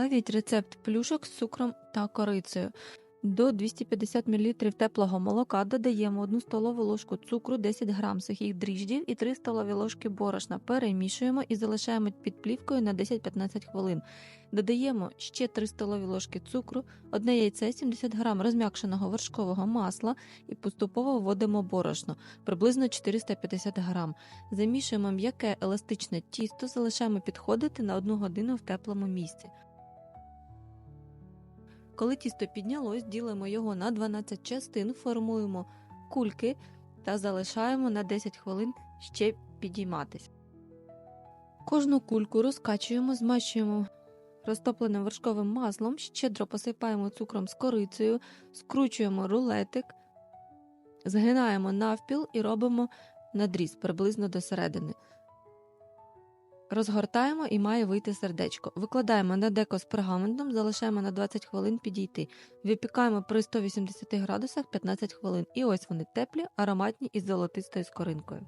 Ловіть рецепт плюшок з цукром та корицею. До 250 мл теплого молока додаємо 1 столову ложку цукру, 10 г сухих дріжджів і 3 столові ложки борошна. Перемішуємо і залишаємо під плівкою на 10-15 хвилин. Додаємо ще 3 столові ложки цукру, одне яйце, 70 г розм'якшеного вершкового масла і поступово вводимо борошно, приблизно 450 г. Замішуємо м'яке еластичне тісто, залишаємо підходити на 1 годину в теплому місці. Коли тісто піднялось, ділимо його на 12 частин, формуємо кульки та залишаємо на 10 хвилин ще підійматись. Кожну кульку розкачуємо, змащуємо розтопленим вершковим маслом, щедро посипаємо цукром з корицею, скручуємо рулетик, згинаємо навпіл і робимо надріз приблизно до середини. Розгортаємо і має вийти сердечко. Викладаємо на деко з пергаментом, залишаємо на 20 хвилин підійти. Випікаємо при 180 градусах 15 хвилин. І ось вони теплі, ароматні і з золотистою скоринкою.